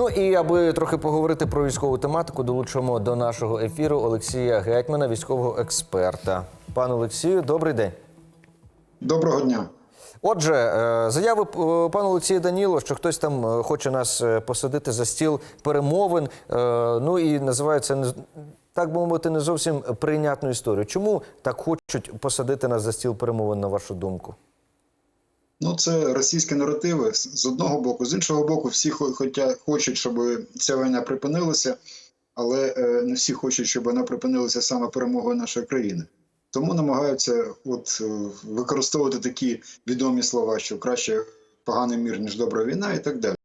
Ну і аби трохи поговорити про військову тематику, долучимо до нашого ефіру Олексія Гетьмана, військового експерта. Пане Олексію, добрий день. Доброго дня. Отже, е, заяви е, пана Олексія Даніло, що хтось там е, хоче нас посадити за стіл перемовин. Ну і називається так би мовити, не зовсім прийнятну історію. Чому так хочуть посадити нас за стіл перемовин, на вашу думку? Ну, це російські наративи з одного боку, з іншого боку, всі хо- хочуть, щоб ця війна припинилася, але е, не всі хочуть, щоб вона припинилася саме перемогою нашої країни. Тому намагаються от, е, використовувати такі відомі слова, що краще поганий мір, ніж добра війна, і так далі.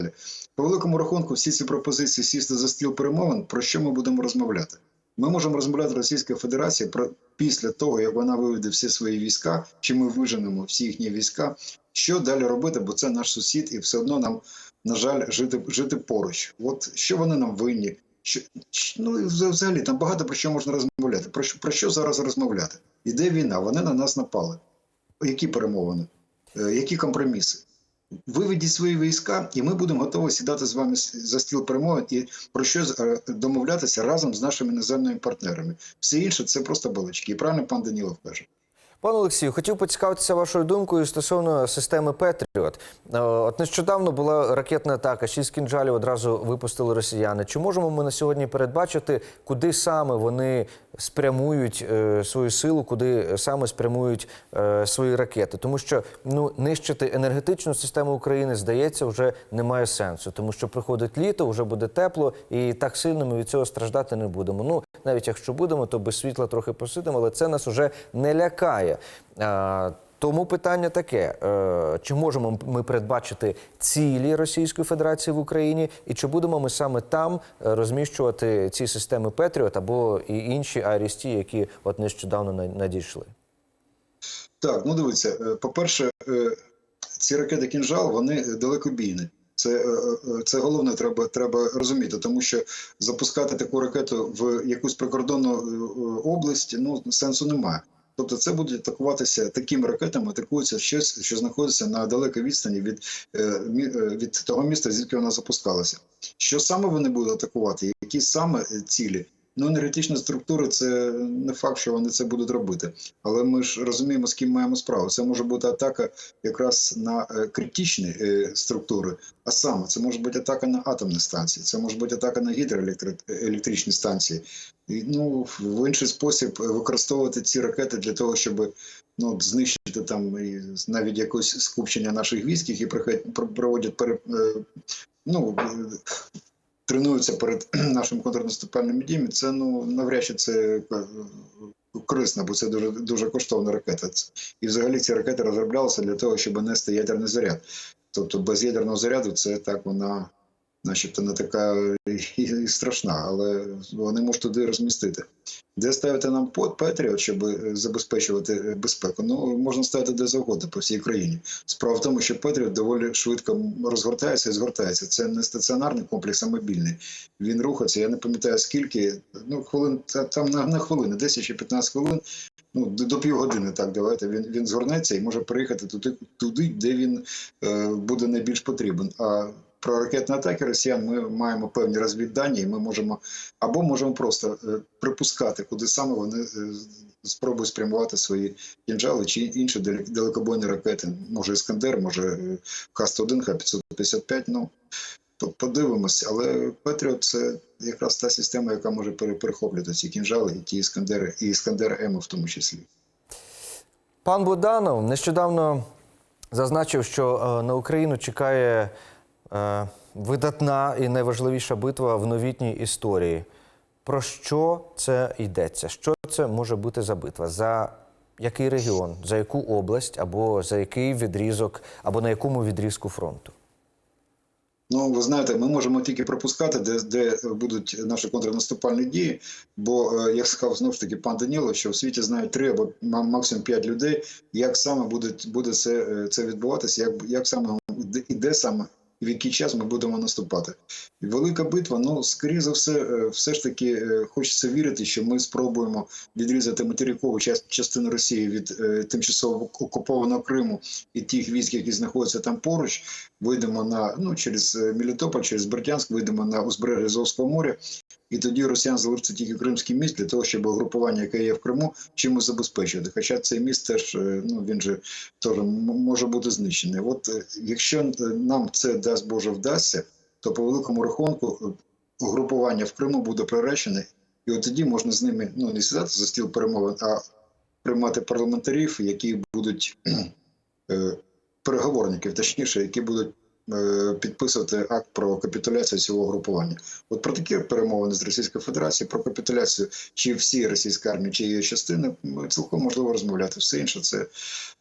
По великому рахунку, всі ці пропозиції сісти за стіл перемовин, про що ми будемо розмовляти? Ми можемо розмовляти з Російською Федерацією про після того, як вона виведе всі свої війська, чи ми виженемо всі їхні війська, що далі робити, бо це наш сусід, і все одно нам, на жаль, жити, жити поруч. От що вони нам винні? Що, ну, взагалі там багато про що можна розмовляти. Про що, про що зараз розмовляти? Іде війна, вони на нас напали. Які перемовини? Е, які компроміси? Виведіть свої війська, і ми будемо готові сідати з вами за стіл перемовин і про щось е, домовлятися разом з нашими іноземними партнерами. Все інше це просто балачки. І правильно пан Данілов каже. Пане Олексію, хотів поцікавитися вашою думкою стосовно системи Петріот. Е, От нещодавно була ракетна атака, шість кінжалів одразу випустили росіяни. Чи можемо ми на сьогодні передбачити, куди саме вони спрямують е, свою силу, куди саме спрямують е, свої ракети? Тому що ну нищити енергетичну систему України здається вже немає сенсу, тому що приходить літо, вже буде тепло, і так сильно ми від цього страждати не будемо. Ну навіть якщо будемо, то без світла трохи посидимо, але це нас уже не лякає. А, тому питання таке: е, чи можемо ми передбачити цілі Російської Федерації в Україні, і чи будемо ми саме там е, розміщувати ці системи Петріот або і інші АРСТ, які от нещодавно на- надійшли? Так, ну дивіться, е, по-перше, е, ці ракети кінжал вони далекобійні. Це, е, е, це головне, треба, треба розуміти, тому що запускати таку ракету в якусь прикордонну е, е, область ну, сенсу немає. Тобто це буде атакуватися такими ракетами, атакується щось, що знаходиться на далекій відстані від, е, е, від того міста, звідки вона запускалася. Що саме вони будуть атакувати, які саме е, цілі? Ну, енергетичні структури це не факт, що вони це будуть робити. Але ми ж розуміємо, з ким маємо справу. Це може бути атака якраз на е, критичні е, структури, а саме це може бути атака на атомні станції, це може бути атака на гідроелектричні станції. І, ну, в інший спосіб використовувати ці ракети для того, щоб ну, знищити там і навіть якось скупчення наших військ, які проводять е, ну, тренуються перед нашими контрнаступальними діями, це ну навряд чи це е, корисно, бо це дуже дуже коштовна ракета. І взагалі ці ракети розроблялися для того, щоб нести ядерний заряд. Тобто без ядерного заряду це так вона, начебто, не така і, страшна, але вони можуть туди розмістити. Де ставити нам Петріот, щоб е, забезпечувати безпеку? Ну можна ставити де завгодно по всій країні. Справа в тому, що Петріот доволі швидко розгортається і згортається. Це не стаціонарний комплекс, а мобільний. Він рухається. Я не пам'ятаю скільки. Ну хвилин та- там на, на хвилини, 10 чи 15 хвилин. Ну до, до півгодини. Так давайте. Він він згорнеться і може приїхати туди, туди, де він е, буде найбільш потрібен. А про ракетні атаки росіян ми маємо певні розвіддані, і ми можемо або можемо просто е, припускати, куди саме вони е, спробують спрямувати свої кінжали чи інші далекобойні ракети. Може Іскандер, може е, Х-101, Х-555. Ну по- подивимось, але Петріот це якраз та система, яка може перехоплювати ці кінжали і ті іскандери, і іскандер М в тому числі. Пан Буданов нещодавно зазначив, що на Україну чекає видатна і найважливіша битва в новітній історії. Про що це йдеться? Що це може бути за битва? За який регіон, за яку область, або за який відрізок, або на якому відрізку фронту? Ну, ви знаєте, ми можемо тільки пропускати, де, де будуть наші контрнаступальні дії. Бо, е, як сказав знову ж таки пан Даніло, що в світі знають три або максимум п'ять людей, як саме буде, буде це, е, це відбуватися, як, як саме і де саме, в який час ми будемо наступати. Велика битва, ну скоріше за все, е, все ж таки е, хочеться вірити, що ми спробуємо відрізати материкову частину Росії від е, тимчасово окупованого Криму і тих військ, які знаходяться там поруч. Вийдемо на ну через Мелітополь, через Бердянськ, вийдемо на узбережжя Азовського моря. І тоді росіян залишиться тільки Кримський міст для того, щоб угрупування, яке є в Криму, чимось забезпечувати. Хоча цей міст теж ну він же теж може бути знищений. От якщо нам це дасть Боже вдасться, то по великому рахунку е, угрупування в Криму буде приречене, і от тоді можна з ними ну не сідати за стіл перемовин, а приймати парламентарів, які будуть е, переговорників, точніше, які будуть е, підписувати акт про капітуляцію цього групування. От про такі перемовини з Російською Федерацією, про капітуляцію чи всі російські армії, чи її частини, цілком можливо розмовляти. Все інше це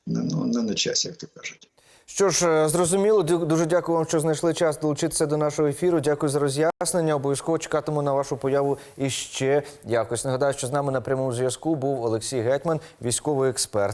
ну, не на часі, як то кажуть. Що ж, е, зрозуміло, дуже дякую вам, що знайшли час долучитися до нашого ефіру. Дякую за роз'яснення. Обов'язково чекатиму на вашу появу іще якось. Нагадаю, що з нами на прямому зв'язку був Олексій Гетьман, військовий експерт.